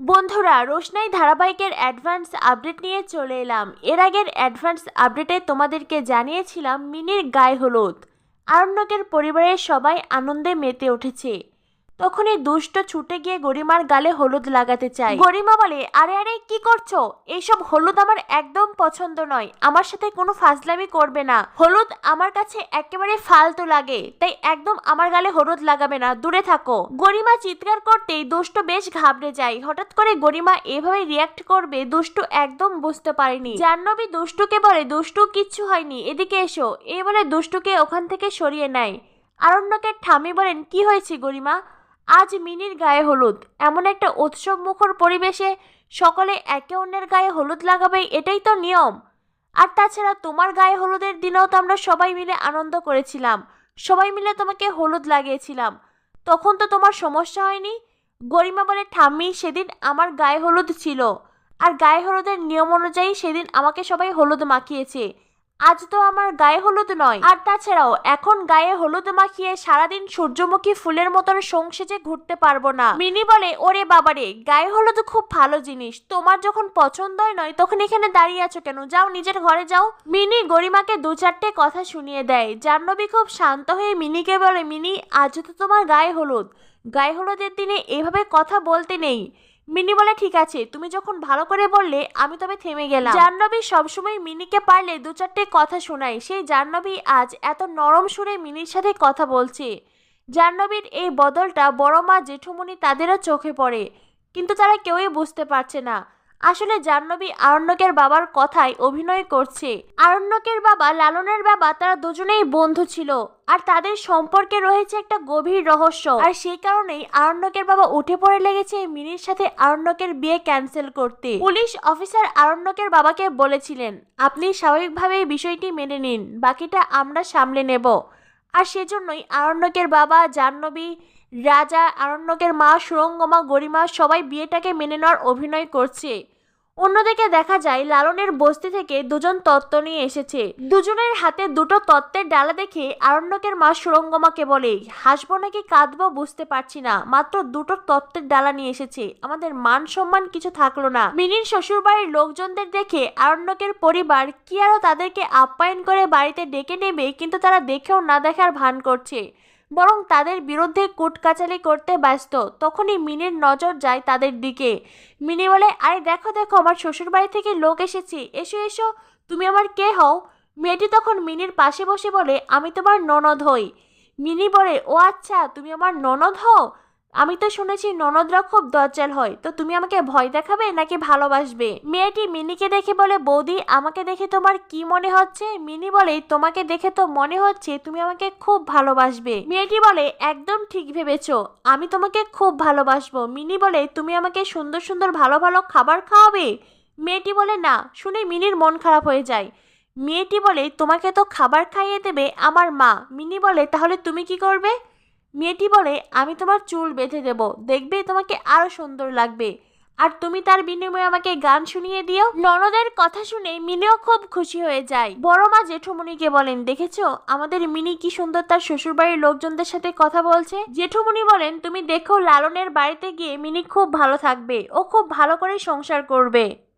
বন্ধুরা, রোশনাই ধারাবাহিকের advance update নিয়ে চলে এলাম। এর আগের অ্যাডভান্স আপডেটে তোমাদেরকে জানিয়েছিলাম, মিনির গায়ে হলুদ। আরণ্যকের পরিবারের সবাই আনন্দে মেতে উঠেছে। তখনই দুষ্ট ছুটে গিয়ে গরিমার গালে হলুদ লাগাতে চায়। গরিমা বলে, আরে আরে, কি করছ? এইসব হলুদ আমার একদম পছন্দ নয়। আমার সাথে কোনো ফাজলামি করবে না। হলুদ আমার কাছে একেবারে ফালতু লাগে, তাই একদম আমার গালে হলুদ লাগাবে না। দূরে থাকো। গরিমা চিৎকার করতেই দুষ্ট বেশ ঘাবড়ে যায়। হঠাৎ করে গরিমা এভাবে রিয়াক্ট করবে, দুষ্টু একদম বুঝতে পারেনি। জাহ্নবী দুষ্টুকে বলে, দুষ্টু, কিচ্ছু হয়নি, এদিকে এসো। এই বলে দুষ্টুকে ওখান থেকে সরিয়ে নেয়। আরণ্যকের ঠামি বলেন, কি হয়েছে গরিমা? আজ মিনির গায়ে হলুদ। এমন একটা উৎসব মুখর পরিবেশে সকলে একে অন্যের গায়ে হলুদ লাগাবে এটাই তো নিয়ম। আর তাছাড়া তোমার গায়ে হলুদের দিনেও তো আমরা সবাই মিলে আনন্দ করেছিলাম। সবাই মিলে তোমাকে হলুদ লাগিয়েছিলাম। তখন তো তোমার সমস্যা হয়নি। গরিমা বলে, ঠাম্মি, সেদিন আমার গায়ে হলুদ ছিল। আর গায়ে হলুদের নিয়ম অনুযায়ী সেদিন আমাকে সবাই হলুদ মাখিয়েছে। আজ তো আমার গায়ে হলুদ নয়। আর তাছাড়াও, এখন গায়ে হলুদ মাখিয়ে সারাদিন সূর্যমুখী ফুলের মতন সংসেজে ঘুরতে পারব না। মিনি বলে, ওরে বাবারে, গায়ে হলুদ খুব ভালো জিনিস। তোমার যখন পছন্দই নয়, তখন এখানে দাঁড়িয়ে আছো কেন? যাও, নিজের ঘরে যাও। মিনি গরিমাকে দু চারটে কথা শুনিয়ে দেয়। জাহ্নবী খুব শান্ত হয়ে মিনিকে বলে, মিনি আজ তো তোমার গায়ে হলুদ। গায়ে হলুদের দিনে এভাবে কথা বলতে নেই। মিনি বলে, ঠিক আছে। তুমি যখন ভালো করে বললে, আমি তবে থেমে গেলাম। জাহ্নবী সবসময় মিনিকে পারলে দু চারটে কথা শোনায়। সেই জাহ্নবী আজ এত নরম সুরে মিনির সাথে কথা বলছে। জাহ্নবীর এই বদলটা বড় মা জেঠুমনি তাদেরও চোখে পড়ে, কিন্তু তারা কেউই বুঝতে পারছে না। আসলে জাহ্নবী আরণ্যকের বাবার কথায় অভিনয় করছে। আরণ্যকের বাবা, লালনের বাবা, তারা দুজনেই বন্ধু ছিল আর তাদের সম্পর্কে রয়েছে একটা গভীর রহস্য। আর সেই কারণেই আরণ্যকের বাবা উঠে পড়ে লেগেছে মিনির সাথে আরণ্যকের বিয়ে ক্যান্সেল করতে। পুলিশ অফিসার আরণ্যকের বাবাকে বলেছিলেন, আপনি স্বাভাবিকভাবে বিষয়টি মেনে নিন, বাকিটা আমরা সামলে নেব। আর সেজন্যই আরণ্যকের বাবা, জাহ্নবী, রাজা, আরণ্যকের মা, সুরঙ্গমা, গরিমা সবাই বিয়েটাকে মেনে নেওয়ার অভিনয় করছে। অন্যদিকে দেখা যায়, লালনের বস্তি থেকে দুজন তত্ত্ব নিয়ে এসেছে। দুজনের হাতে দুটো তত্ত্বের ডালা দেখে আরণ্যকের মা সুরঙ্গমাকে বলে, হাসবো নাকি কাঁদবো বুঝতে পারছি না, মাত্র দুটো তত্ত্বের ডালা নিয়ে এসেছে, আমাদের মান সম্মান কিছু থাকল না। মিনির শ্বশুরবাড়ির লোকজনদের দেখে আরণ্যকের পরিবার কি আরও তাদেরকে আপ্যায়ন করে বাড়িতে ডেকে নেবে, কিন্তু তারা দেখেও না দেখার ভান করছে। বরং তাদের বিরুদ্ধে কুটকাচালি করতে ব্যস্ত। তখনই মিনির নজর যায় তাদের দিকে। মিনি বলে, আরে দেখো দেখো, আমার শ্বশুরবাড়ি থেকে লোক এসেছি। এসো এসো, তুমি আমার কে হও? মেয়েটি তখন মিনির পাশে বসে বলে, আমি তোমার ননদ হই। মিনি বলে, ও আচ্ছা তুমি আমার ননদ হও? আমি তো শুনেছি ননদরা খুব দজ্জাল হয়। তো তুমি আমাকে ভয় দেখাবে নাকি ভালোবাসবে? মেয়েটি মিনিকে দেখে বলে, বৌদি, আমাকে দেখে তোমার কি মনে হচ্ছে? মিনি বলে, তোমাকে দেখে তো মনে হচ্ছে তুমি আমাকে খুব ভালোবাসবে। মেয়েটি বলে, একদম ঠিক ভেবেছো, আমি তোমাকে খুব ভালোবাসবো। মিনি বলে, তুমি আমাকে সুন্দর সুন্দর ভালো ভালো খাবার খাওয়াবে? মেয়েটি বলে, না। শুনে মিনির মন খারাপ হয়ে যায়। মেয়েটি বলে, তোমাকে তো খাবার খাইয়ে দেবে আমার মা। মিনি বলে, তাহলে তুমি কি করবে? মেয়েটি বলে, আমি তোমার চুল বেঁধে দেব। দেখবে তোমাকে আরও সুন্দর লাগবে। আর তুমি তার বিনিময়ে আমাকে গান শুনিয়ে দিও। ননদের কথা শুনে মিনিও খুব খুশি হয়ে যায়। বড় মা জেঠুমনিকে বলেন, দেখেছ? আমাদের মিনি কি সুন্দর তার শ্বশুরবাড়ির লোকজনদের সাথে কথা বলছে? জেঠুমনি বলেন, তুমি দেখো, লালনের বাড়িতে গিয়ে মিনি খুব ভালো থাকবে। ও খুব ভালো করে সংসার করবে।